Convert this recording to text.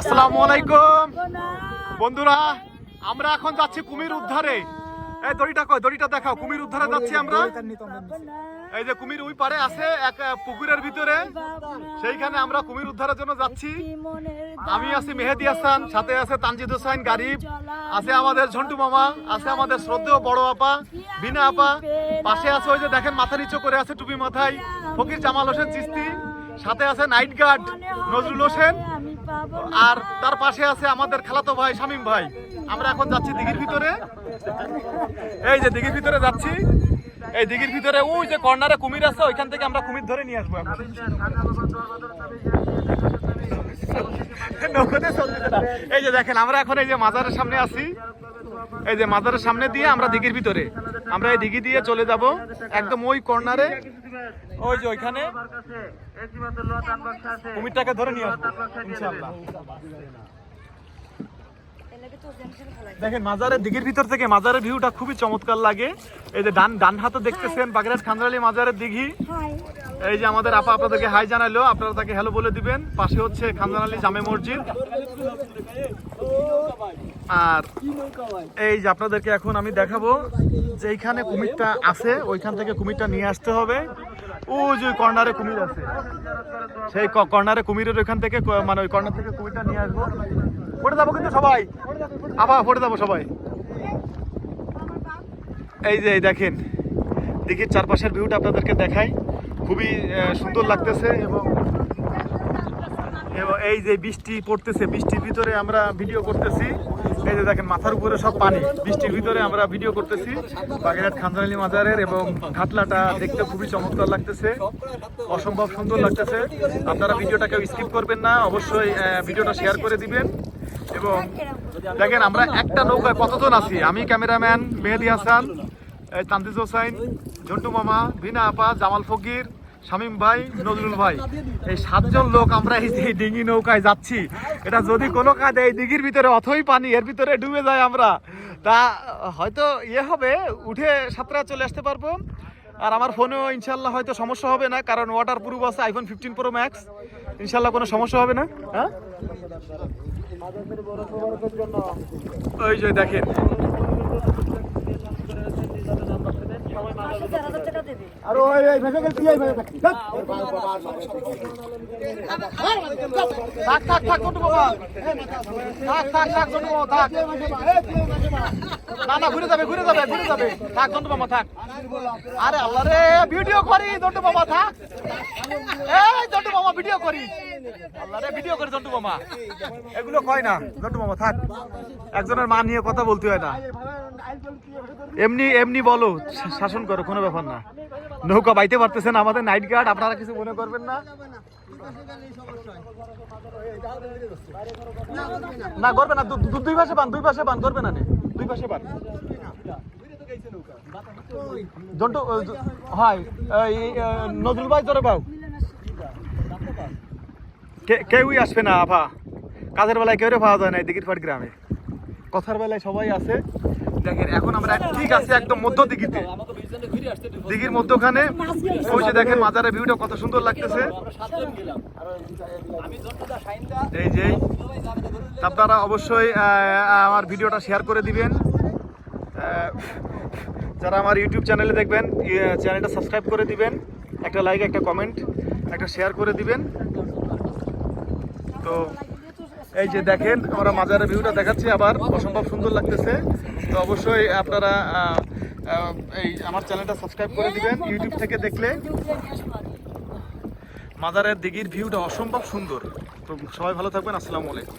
আসসালামু আলাইকুম। বন্ধুরা আমরা এখন যাচ্ছি কুমির উদ্ধারে। এই দড়িটা কই? দড়িটা দেখাও কুমির উদ্ধারে যাচ্ছি আমরা। এই যে কুমির ওই পারে আছে এক পুকুরের ভিতরে। সেইখানে আমরা কুমির উদ্ধারের জন্য যাচ্ছি। আমি আছি মেহেদি হাসান সাথে আছে তানজিদ হোসাইন গারিব আছে আমাদের ঝন্টু মামা আছে আমাদের শ্রদ্ধেয় বড় আপা বিনা আপা। পাশে আছে ওই যে দেখেন মাথা নিচু করে আছে টুপি মাথায় ফকির জামাল হোসেন চিস্তি। সাথে আছে নাইট গার্ড নজরুল হোসেন। আর তার পাশে আছে আমাদের খালাতো ভাই শামীম ভাই। আমরা এখন যাচ্ছি দিঘির ভিতরে। এই যে দিঘির ভিতরে যাচ্ছি। এই দিঘির ভিতরে ওই যে কর্নারে কুমির আছে, ওইখান থেকে আমরা কুমির ধরে নিয়ে আসব। এই যে দেখেন, আমরা এখন এই যে মাজারের সামনে আছি। এই যে মাজারের সামনে দিয়ে আমরা দিঘির ভিতরে। আমরা এই দিঘি দিয়ে চলে যাব। একদম ওই কর্নারে। ওই যে ওইখানে? কুমিরটাকে ধরে নিয়ে ইনশাআল্লাহ। দেখেন মাজারের দিঘির ভিতর থেকে মাজারের ভিউটা খুবই চমৎকার লাগে। এই যে ডান ডান হাতে দেখতেছেন বাগেরহাট খান্দালি মাজারের দিঘি। এই যে আমাদের আপা আপনাদেরকে হাই জানালো আপনারা তাকে হ্যালো বলে দিবেন। পাশে হচ্ছে খানজান আলী জামে মসজিদ। আর এই যে আপনাদেরকে এখন আমি দেখাবো যে এইখানে কুমিরটা আছে ওইখান থেকে কুমিরটা নিয়ে আসতে হবে। ও যে কর্নারে কুমির আছে। সেই কর্নারে কুমিরের ওইখান থেকে মানে ওই কর্নার থেকে কুমিরটা নিয়ে আসব। পড়ে যাব কিন্তু সবাই। আবার পড়ে যাব সবাই। এই যে দেখেন, দিঘির চারপাশের ভিউটা আপনাদেরকে দেখাই। খুবই সুন্দর লাগতেছে এবং এবং এই যে বৃষ্টি পড়তেছে, বৃষ্টির ভিতরে আমরা ভিডিও করতেছি। এই যে দেখেন, মাথার উপরে সব পানি। বৃষ্টির ভিতরে আমরা ভিডিও করতেছি। বাগেরহাট খানজানি মাজারের এবং ঘাটলাটা দেখতে খুবই চমৎকার লাগতেছে। অসম্ভব সুন্দর লাগতেছে। আপনারা ভিডিওটাকে স্কিপ করবেন না। অবশ্যই ভিডিওটা শেয়ার করে দিবেন। এবং দেখেন, আমরা একটা নৌকায় কতজন আছি? আমি ক্যামেরাম্যান মেহেদি হাসান, এই তান্দিজ হোসাইন, ঝন্টু মামা ভিনা আপা, জামাল ফকির শামীম ভাই, নজরুল ভাই, এই সাতজন লোক আমরা এই যে ডিঙি নৌকায় যাচ্ছি, এটা যদি কোনো কাজে এই দিঘির ভিতরে অথই পানি, এর ভিতরে ডুবে যায় আমরা। তা হয়তো ইয়ে হবে, উঠে সাতটা চলে আসতে পারব। আর আমার ফোনেও ইনশাল্লাহ হয়তো সমস্যা হবে না, কারণ ওয়াটার প্রুফ আছে আইফোন ফিফটিন প্রো ম্যাক্স ইনশাল্লাহ কোনো সমস্যা হবে না হ্যাঁ? ওই যে দেখেন আর ওই ওই ভেসে গেল তুই এই ভেসে থাক থাক থাক বাবা। থাক থাক থাক ছোট বাবা থাক। না না ঘুরে যাবে ঘুরে যাবে ঘুরে যাবে। থাক ছোট বাবা থাক। আরে আল্লাহ রে ভিডিও করি ছোট বাবা থাক। এই ছোট বাবা ভিডিও করি। বাবা কয় না? বাবা থাক। একজনের মা নিয়ে কথা বলতে হয় না। এমনি এমনি বলো শাসন করো, কোনো ব্যাপার না। নৌকা বাইতে পারতেছেন আমাদের নাইট গার্ড আপনারা কিছু মনে করবেন না? না, করবে না দুই পাশে বান দুই পাশে বান করবে না। দুই পাশে বান জন্টু হয় নজরুল ভাই পাও কে- কেউই আসবে না আফা কাজের বেলায় কেউ পাওয়া যায় না দিঘির পাট গ্রামে। কথার বেলায় সবাই আছে। দেখেন এখন আমরা ঠিক আছে একদম মধ্য দিঘিতে। দিঘির মধ্যখানে। ওই যে দেখেন মাজারের ভিউটা কত সুন্দর লাগতেছে। এই যে আপনারা অবশ্যই আমার ভিডিওটা শেয়ার করে দিবেন। যারা আমার ইউটিউব চ্যানেলে দেখবেন ইয়ে, চ্যানেলটা সাবস্ক্রাইব করে দিবেন। একটা লাইক একটা কমেন্ট একটা শেয়ার করে দিবেন। তো এই যে দেখেন, আমরা মাজারের ভিউটা দেখাচ্ছি আবার। অসম্ভব সুন্দর লাগতেছে। তো অবশ্যই আপনারা এই আমার চ্যানেলটা সাবস্ক্রাইব করে দিবেন। ইউটিউব থেকে দেখলে মাজারের দিঘির ভিউটা অসম্ভব সুন্দর। তো সবাই ভালো থাকবেন। আসসালামু আলাইকুম।